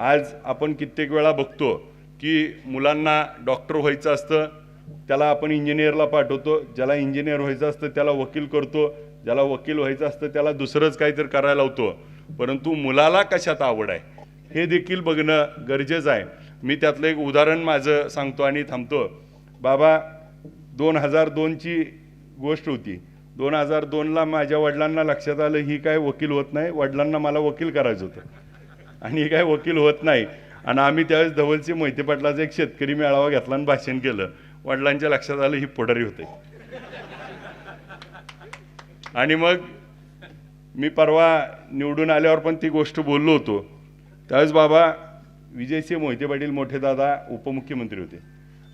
आज आपण कित्येक वेळा बघतो की मुलांना डॉक्टर व्हायचं असतं त्याला आपण इंजिनियरला पाठवतो ज्याला इंजिनियर व्हायचं असतं त्याला वकील करतो ज्याला वकील व्हायचं असतं त्याला दुसरंच काहीतरी करायला लावतो. परंतु मुलाला कशात आवड आहे? हे देखील बघणं गरजेचं आहे. मी त्यातलं एक उदाहरण माझं सांगतो आणि थांबतो. बाबा दोन हजार दोनची गोष्ट होती. दोन हजार दोनला माझ्या वडिलांना लक्षात आलं ही काय वकील होत नाही वडिलांना मला वकील करायचं होतं. आणि काय वकील होत नाही. आणि आम्ही त्यावेळेस धवलची मोहिते पाटलाचा एक शेतकरी मेळावा घेतला आणि भाषण केलं. वडिलांच्या लक्षात आलं ही पुढारी होते. आणि मग मी परवा निवडून आल्यावर पण ती गोष्ट बोललो होतो. त्यावेळेस बाबा विजयसिंह मोहिते पाटील मोठे दादा उपमुख्यमंत्री होते.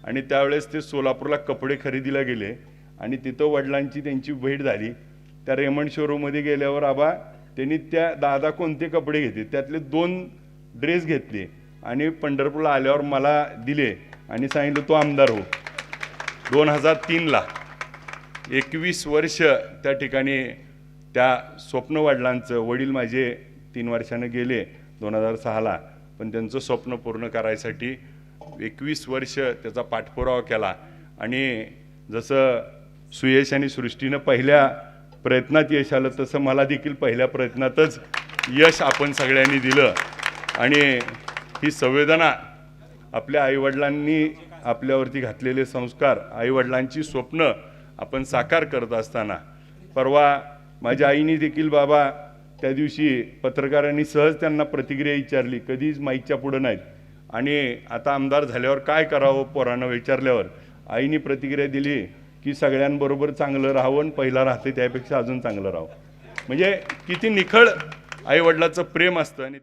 आणि त्यावेळेस ते सोलापूरला कपडे खरेदीला गेले. आणि तिथं वडिलांची त्यांची भेट झाली. त्या रेमंड शोरूममध्ये गेल्यावर आबा त्यांनी त्या दादा कोणते कपडे घेतले? त्यातले दोन ड्रेस घेतले आणि पंढरपूरला आल्यावर मला दिले आणि सांगितलं तो आमदार हो. दोन हजार तीनला एकवीस वर्ष त्या ठिकाणी त्या स्वप्न वडिलांचं वडील माझे तीन वर्षानं गेले दोन हजार सहाला. पण त्यांचं स्वप्न पूर्ण करायसाठी एकवीस वर्ष त्याचा पाठपुरावा केला. आणि जसं सुयश आणि सृष्टीनं पहिल्या प्रयत्नात यश आलं तसं मला देखील पहिल्या प्रयत्नातच यश आपण सगळ्यांनी दिलं. आणि ही संवेदना आपल्या आईवडिलांनी आपल्यावरती घातलेले संस्कार आईवडिलांची स्वप्न आपण साकार करत असताना परवा माझ्या आईने देखील बाबा त्या दिवशी पत्रकारांनी सहज त्यांना प्रतिक्रिया विचारली कधीच माईच्या पुढं नाहीत. आणि आता आमदार झाल्यावर काय करावं पोरानं विचारल्यावर आईने प्रतिक्रिया दिली की सगळ्यांबरोबर चांगलं राहावं आणि पहिला राहते त्यापेक्षा अजून चांगलं राहावं. म्हणजे किती निखळ आईवडिलाचं प्रेम असतं आणि